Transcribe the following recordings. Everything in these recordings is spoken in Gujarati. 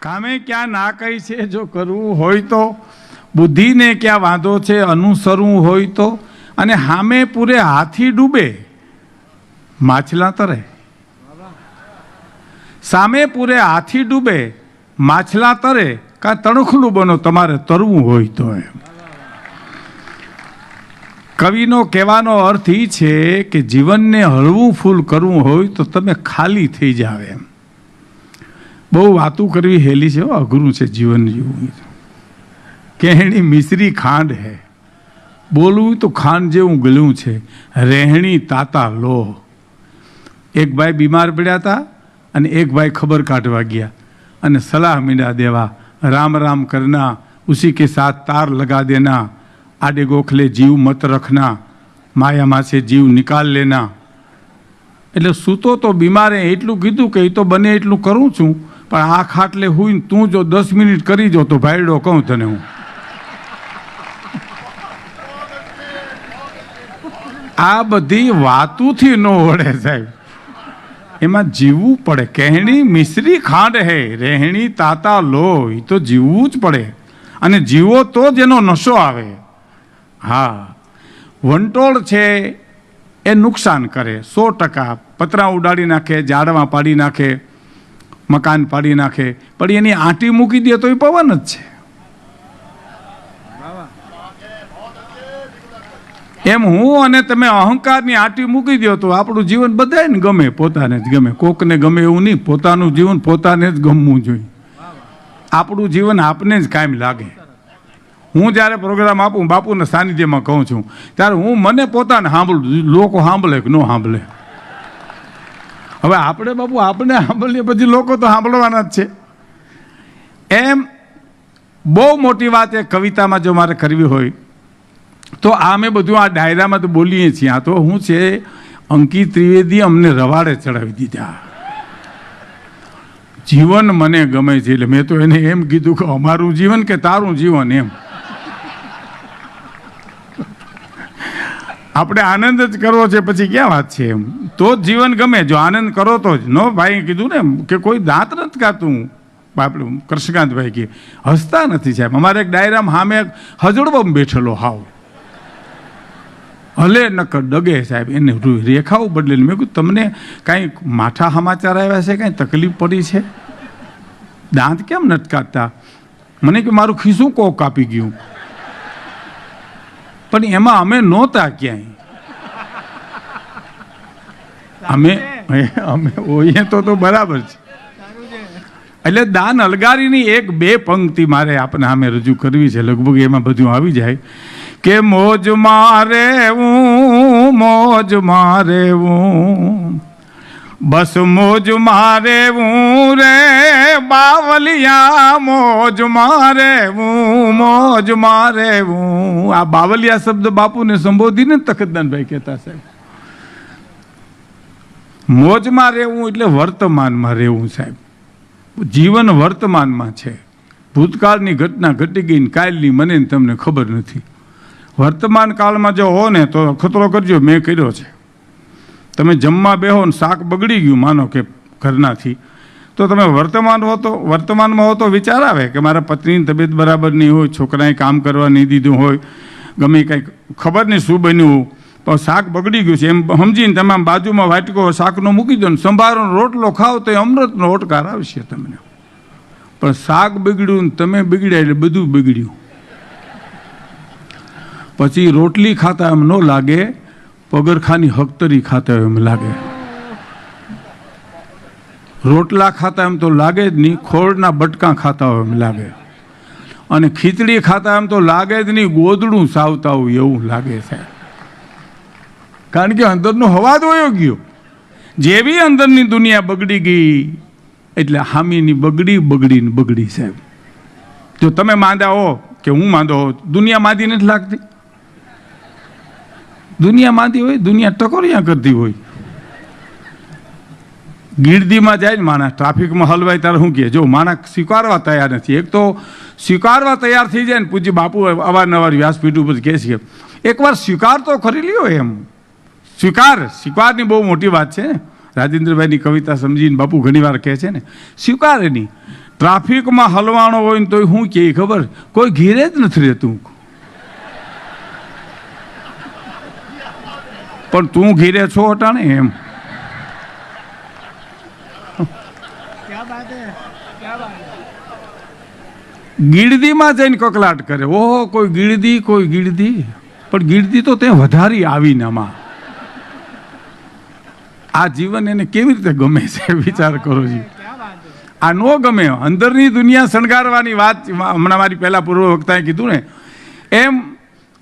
કામે ક્યાં ના કઈ છે જો કરવું હોય તો? બુદ્ધિને ક્યાં વાંધો છે અનુસરવું હોય તો? અને હામે પૂરે હાથી ડૂબે? માછલા તરે. સામે પૂરે હાથી ડૂબે? માછલા તરે. કાં તણખલું બનો તમારે તરવું હોય તો એમ. કવિનો કહેવાનો અર્થ એ છે કે જીવનને હળવું ફૂલ કરવું હોય તો તમે ખાલી થઈ જાવ એમ. બહુ વાતું કરવી હેલી છે અઘરું છે જીવન જીવવું. કહેણી મિશ્રી ખાંડ હે. બોલવું તો ખાંડ જેવું ગળ્યું છે. રહેણી તાતા લો એક ભાઈ બીમાર પડ્યા હતા અને એક ભાઈ ખબર કાઢવા ગયા અને સલાહ મીંડા દેવા, રામ રામ કરના, ઉસી કે સાથ તાર લગા દેના, આડે ગોખલે જીવ મત રખના, માયામાં છે જીવ નિકાલ લેના. એટલે સૂતો તો બીમારે એટલું કીધું કે એ તો બને એટલું કરું છું પણ આ ખાટલે હુઈને તું જો દસ મિનિટ કરી જો તો ભાઈડો કહું તને હું. આ બધી વાતુથી ન વળે સાહેબ. એમાં જીવવું પડે. કહેણી મિશ્રી ખાંડ હે, રહેણી તાતા લો એ તો જીવવું જ પડે. અને જીવો તો જ એનો નશો આવે. હા, વંટોળ છે એ નુકસાન કરે. સો ટકા. પતરા ઉડાડી નાખે ઝાડમાં પાડી નાખે. મકાન પાડી નાખે. પણ એની આંટી મૂકી દે તો એ પવન જ છે. એમ હું અને તમે અહંકારની આંટી મૂકી દો તો આપણું જીવન બધાને ગમે, પોતાને જ ગમે. કોકને ગમે એવું નહીં, પોતાનું જીવન પોતાને જ ગમવું જોઈએ. આપણું જીવન આપને જ કાયમ લાગે. હું જ્યારે પ્રોગ્રામ આપું, બાપુના સાનિધ્યમાં કહું છું, ત્યારે હું મને પોતાને સાંભળું, લોકો સાંભળે કે ન સાંભળે. હવે આપણે બાપુ આપણે સાંભળીએ પછી લોકો તો સાંભળવાના જ છે. એમ બહુ મોટી વાત એ કવિતામાં જો મારે કરવી હોય, તો આ મેં બધું આ ડાયરામાં તો બોલીએ છીએ. આ તો હું છે, અંકિત ત્રિવેદી અમને રવાડે ચડાવી દીધા. જીવન મને ગમે છે એટલે મેં તો એને એમ કીધું કે અમારું જીવન કે તારું જીવન એમ. આપણે આનંદ જ કરવો છે, પછી ક્યાં વાત છે એમ? તો જ જીવન ગમે, જો આનંદ કરો તો જ. નો ભાઈ કીધું ને કે કોઈ દાંત નથી કાતું આપણે કૃષ્ણકાંતભાઈ કે, હસતા નથી સાહેબ. અમારે એક ડાયરામ સામે હજડબમ બેઠેલો હાવ. હલે નકર ડગે સાહેબ, એને રેખાઓ બદલેલી. મેં કીધું, તમને કાંઈ માઠા સમાચાર આવ્યા છે, કાંઈ તકલીફ પડી છે? દાંત કેમ નથી કાઢતા? મને કે, મારું ખીસું કોક કાપી ગયું. પણ એમાં અમે નહોતા ક્યાંય. અમે અમે હોઈએ તો તો બરાબર છે. એટલે દાન અલગારીની એક બે પંક્તિ મારે આપણે સામે રજૂ કરવી છે. લગભગ એમાં બધું આવી જાય. કે મોજ મારે હું મોજ મારે હું બસ મોજ મારે હું રે, બાવલિયા મોજ મારે હું, મોજ મારે હું. આ બાવલિયા શબ્દ બાપુને સંબોધીને તખતદાનભાઈ કહેતા સાહેબ મોજમાં રહેવું એટલે વર્તમાનમાં રહેવું સાહેબ જીવન વર્તમાનમાં છે. ભૂતકાળની ઘટના ઘટી ગઈ ને કાલની મને તમને ખબર નથી. વર્તમાન કાળમાં જો હો ને તો ખતરો કરજો, મેં કર્યો છે. તમે જમવા બેહો ને શાક બગડી ગયું, માનો કે ઘરનાથી. તો તમે વર્તમાન હો તો, વર્તમાનમાં હો તો વિચાર આવે કે મારા પત્નીની તબિયત બરાબર નહીં હોય, છોકરાએ કામ કરવા નહીં દીધું હોય, ગમે કંઈક ખબર નહીં શું બન્યું. પણ શાક બગડી ગયું છે. એમ સમજીને તમે બાજુમાં વાટકો શાકનો મૂકી દો ને સંભારો રોટલો ખાઓ તો એ અમૃતનો ઓટકાર આવશે તમને. પણ શાક બગડ્યું ને તમે બગડ્યા એટલે બધું બગડ્યું. પછી રોટલી ખાતા એમ ન લાગે પગરખાની હકતરી ખાતા હોય એમ લાગે. રોટલા ખાતા એમ તો લાગે જ નહીં, ખોળના બટકા ખાતા હોય એમ લાગે. અને ખીચડી ખાતા એમ તો લાગે જ નહીં, ગોદડું સાવતા હોય એવું લાગે છે. કારણ કે અંદરનો હવા જ વયો ગયો. જેવી અંદરની દુનિયા બગડી ગઈ, એટલે હામીની બગડી બગડીને બગડી સાહેબ જો તમે માંદા હો કે હું માંદો દુનિયા માંદી નથી લાગતી. દુનિયા માંદી હોય, દુનિયા ટકોરિયા કરતી હોય. ગીરદીમાં જાય ને માણસ, ટ્રાફિકમાં હલવાય ત્યારે શું કહે? જો માણસ સ્વીકારવા તૈયાર નથી. એક તો સ્વીકારવા તૈયાર થઈ જાય ને પૂજ્ય બાપુ અવારનવાર વ્યાસપીઠ ઉપર કહે છે એકવાર સ્વીકાર તો કરી લ્યો એમ. સ્વીકાર, સ્વીકારની બહુ મોટી વાત છે. રાજેન્દ્રભાઈની કવિતા સમજીને બાપુ ઘણીવાર કહે છે ને સ્વીકાર એની ટ્રાફિકમાં હલવાનો હોય ને તોય શું કહે? ખબર? કોઈ ઘીરે જ નથી રહેતું. પણ તું ઘીરે છો અટાણે એમ. ગીરદીમાં જઈને કકલાટ કરે. ઓહો, કોઈ ગીર્દી કોઈ ગીર્દી પણ ગીરદી તો તે વધારી આવી આમાં. આ જીવન એને કેવી રીતે ગમે છે વિચાર કરો છો આ ન ગમે. અંદરની દુનિયા શણગારવાની વાત, હમણાં મારી પહેલા પૂર્વ વક્તાએ કીધું ને, એમ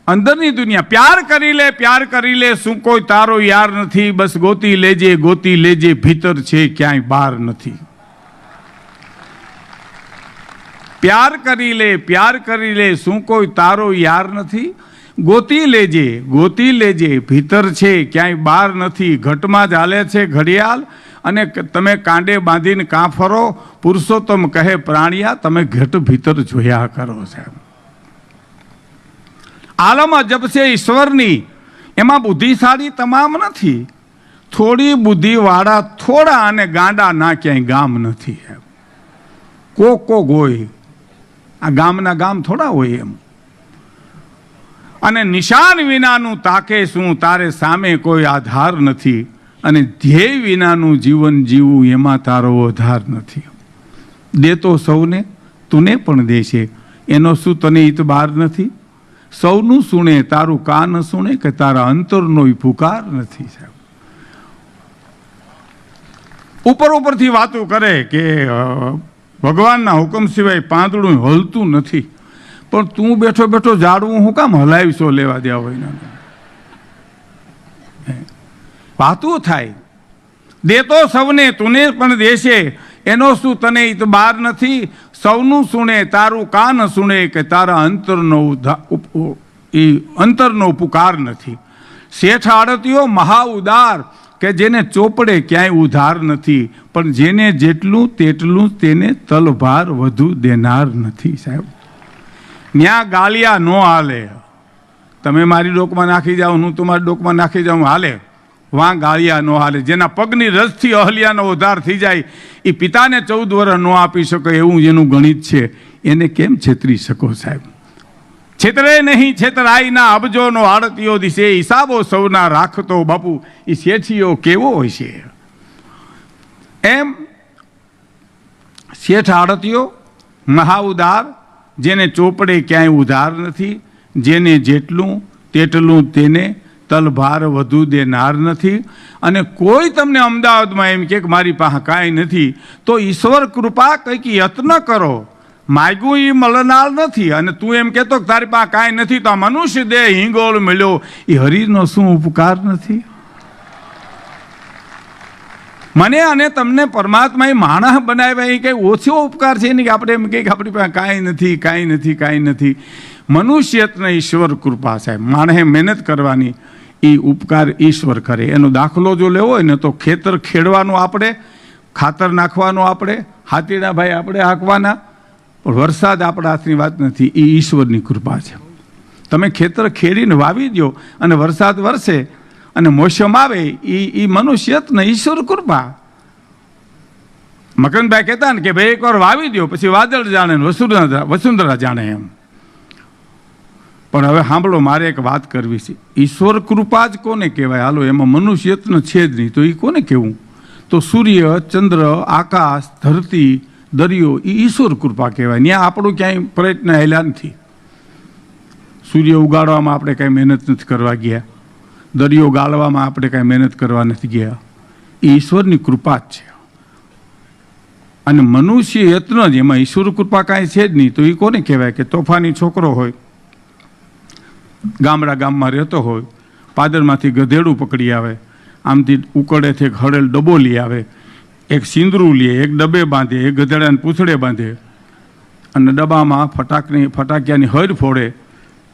અંદરની દુનિયા. પ્યાર કરી લે, પ્યાર કરી લે, શું કોઈ તારો યાર નથી? બસ ગોતી લેજે ગોતી લેજે, ભીતર છે ક્યાંય બહાર નથી. પ્યાર કરી લે, પ્યાર કરી લે, શું કોઈ તારો યાર નથી? ગોતી લેજે ગોતી લેજે, ભીતર છે ક્યાંય બહાર નથી. ઘટમાં ચાલે છે ઘડિયાળ અને તમે કાંડે બાંધીને કાં ફરો, પુરુષોત્તમ કહે પ્રાણિયા, તમે ઘટ ભીતર જોયા કરો, સાહેબ. આલમ અજબ છે ઈશ્વરની. એમાં બુદ્ધિશાળી તમામ નથી. થોડી બુદ્ધિવાળા થોડા અને ગાંડા ના ક્યાંય ગામ નથી એમ. કો કો ગોય આ ગામના ગામ થોડા હોય એમ. અને નિશાન વિનાનું તાકે શું? તારે સામે કોઈ આધાર નથી. અને ધ્યેય વિનાનું જીવન જીવવું એમાં તારો આધાર નથી દેતો સૌને, તુને પણ દેશે. એનો શું તને ઇતબાર નથી? સૌનું સુણે, તારું કાન સુણે કે તારા અંતરનો ફુકાર નથી, સાહેબ. ઉપર ઉપરથી વાતો કરે કે ભગવાનના હુકમ સિવાય પાંદડું હલતું નથી. પણ તું બેઠો બેઠો ઝાડવું હું કામ હલાવીશો લેવા દેવા હોય વાતો થાય. દેતો સૌને, તુને પણ દેશે. એનો શું તને ઇતબાર નથી? સૌનું સુણે, તારું કાન સુણે કે તારા અંતરનો ઉપ- અંતરનો પુકાર નથી. શેઠ આડતીઓ, મહા ઉદાર કે જેને ચોપડે ક્યાંય ઉધાર નથી. પણ જેને જેટલું તેટલું તેને તલભાર વધુ દેનાર નથી, સાહેબ. ન્યા ગાલિયા ન હાલે. તમે મારી ડોકમાં નાખી જાઓ, હું તમારી ડોકમાં નાખી જાઉં, હાલે. વાં ગાળિયા નો હાલે. જેના પગની રસથી અહલિયાનો ઉધાર થઈ જાય એ પિતાને ચૌદ વર્ષ ન આપી શકે એવું જેનું ગણિત છે. એને કેમ છેતરી શકો સાહેબ? છેતરે નહીં, છેતરાઈના અબજોનો આડતીઓ દિશે, હિસાબો સૌના રાખતો બાપુ. એ શેઠીઓ કેવો હોય છે? એમ શેઠ આડતીઓ, મહાઉદાર, જેને ચોપડે ક્યાંય ઉધાર નથી, જેને જેટલું તેટલું તેને તલભાર વધુ દેનાર નથી. અને કોઈ તમને અમદાવાદમાં એમ કે મારી પાસે કાંઈ નથી, તો ઈશ્વર કૃપા કંઈક યત્ન કરો. માગ્યું એ મળનાર નથી. અને તું એમ કહેતો કે તારી પાસે કાંઈ નથી, તો આ મનુષ્ય દેહ હિંગોળ મળ્યો. એ હરિનો શું ઉપકાર નથી? મને અને તમને પરમાત્માએ માણસ બનાવ્યા એ કંઈ ઓછો ઉપકાર છે નહીં કે આપણે એમ કહીએ કે આપણી પાસે કાંઈ નથી કાંઈ નથી કાંઈ નથી. મનુષ્યત્ન ઈશ્વર કૃપા સાહેબ. માણસે મહેનત કરવાની. એ ઉપકાર ઈશ્વર કરે. એનો દાખલો જો લેવો હોય ને તો ખેતર ખેડવાનું આપણે, ખાતર નાખવાનું આપણે હાથીના ભાઈ આપણે હાંકવાના, પણ વરસાદ આપણા હાથની વાત નથી એ ઈશ્વરની કૃપા છે. તમે ખેતર ખેડીને વાવી દો અને વરસાદ વરસે અને મોસમ આવે એ એ મનુષ્યત્ન ઈશ્વર કૃપા. મકનભાઈ કહેતા ને કે ભાઈ એકવાર વાવી દો પછી વાદળ જાણે ને વસુંધરા વસુંધરા જાણે એમ. પણ હવે સાંભળો, મારે એક વાત કરવી છે. ઈશ્વર કૃપા જ કોને કહેવાય? હાલો, એમાં મનુષ્યત્ન છે જ નહીં, તો એ કોને કહેવું? તો સૂર્ય, ચંદ્ર, આકાશ, ધરતી, દરિયો એ ઈશ્વર કૃપા કહેવાય. ત્યાં આપણું ક્યાંય પ્રયત્ન હેલા નથી. સૂર્ય ઉગાડવામાં આપણે કાંઈ મહેનત નથી કરવા ગયા. દરિયો ગાળવામાં આપણે કાંઈ મહેનત કરવા નથી ગયા. એ ઈશ્વરની કૃપા જ છે. અને મનુષ્ય યત્ન જ, એમાં ઈશ્વર કૃપા કાંઈ છે જ નહીં, તો એ કોને કહેવાય કે તોફાની છોકરો હોય? ગામડા ગામમાં રહેતો હોય, પાદરમાંથી ગધેડું પકડી આવે, આમથી ઉકળેથી એક હળેલ ડબ્બો લઈ આવે, એક સિંદરું લે, એક ડબ્બે બાંધે, એક ગધેડાને પૂછડે બાંધે, અને ડબ્બામાં ફટાકની, ફટાકિયાની હર ફોડે,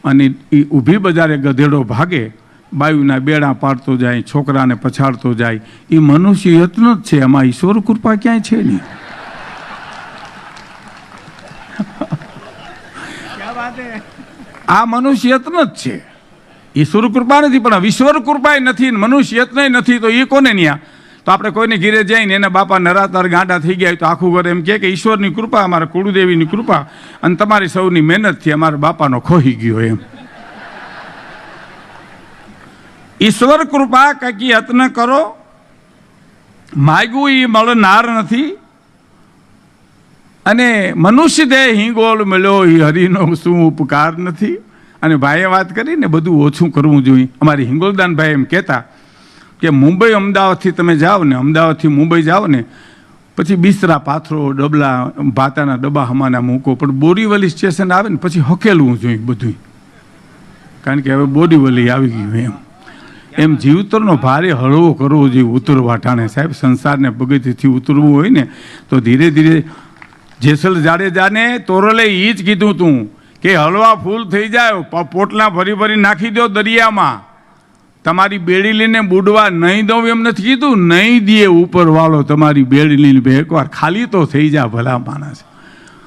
અને એ ઊભી બજારે ગધેડો ભાગે, બાયુના બેડા પાડતો જાય, છોકરાને પછાડતો જાય એ મનુષ્ય યત્ન જ છે એમાં ઈશ્વર કૃપા ક્યાંય છે નહીં. આ મનુષ્યત્ન જ છે. ઈશ્વર કૃપા નથી, પણ વિશ્વર કૃપાય નથી મનુષ્યત્ન નથી, તો એ કોને ન્યા? તો આપણે કોઈને ઘીરે જઈને એના બાપા નરાતાર ગાંડા થઈ ગયા તો આખું ઘર એમ કહે કે ઈશ્વરની કૃપા, અમારા કુળદેવીની કૃપા અને તમારી સૌની મહેનતથી અમારા બાપાનો ખોઈ ગયો એમ. ઈશ્વર કૃપા કંઈક યત્ન કરો, માગ્યું એ મળનાર નથી અને મનુષ્ય દેહ હિંગોળ મળ્યો એ હરિનો શું ઉપકાર નથી? અને ભાઈએ વાત કરીને બધું ઓછું કરવું જોઈએ. અમારી હિંગોલદાનભાઈ એમ કહેતા કે મુંબઈ અમદાવાદથી તમે જાઓ ને, અમદાવાદથી મુંબઈ જાઓ ને, પછી બિસ્તરા, પાથરો, ડબલા, ભાતાના ડબ્બા, હમાના મૂકો. પણ બોરીવલી સ્ટેશન આવે ને, પછી હકેલવું જોઈએ બધું કારણ કે હવે બોરીવલી આવી ગયું એમ. એમ જીવતરનો ભારે હળવો કરવો જોઈએ ઉતરવા ટાણે સાહેબ. સંસારને પગથિયાથી ઉતરવું હોય ને, તો ધીરે ધીરે જેસલ જાડેજાને તોરલે એ જ કીધું તું કે હલવા ફૂલ થઈ જાય પોટલા ભરી ભરી નાખી દો દરિયામાં. તમારી બેડી લઈને બુડવા નહીં દઉં એમ નથી કીધું, નહીં દે ઉપર વાળો તમારી બેડી લઈને એકવાર ખાલી તો થઈ જા ભલા માણસ.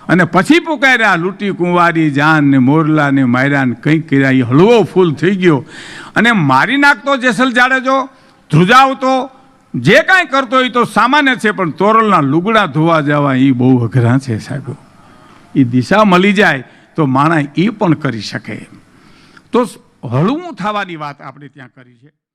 અને પછી પુકાર્યા, લૂંટી કુંવારી જાન ને મોરલા ને માયરાને, કંઈક કર્યા એ હળવો ફૂલ થઈ ગયો. અને મારી નાખતો જેસલ જાડેજો, ધ્રુજાવતો જે કાંઈ કરતો હોય તો સામાન્ય છે, પણ તોરલના લુગડા ધોવા જવા એ બહુ અઘરા છે સાહેબ. એ દિશા મળી જાય તો માણસ એ પણ કરી શકે. તો હળવું થવાની વાત આપણે ત્યાં કરી છે.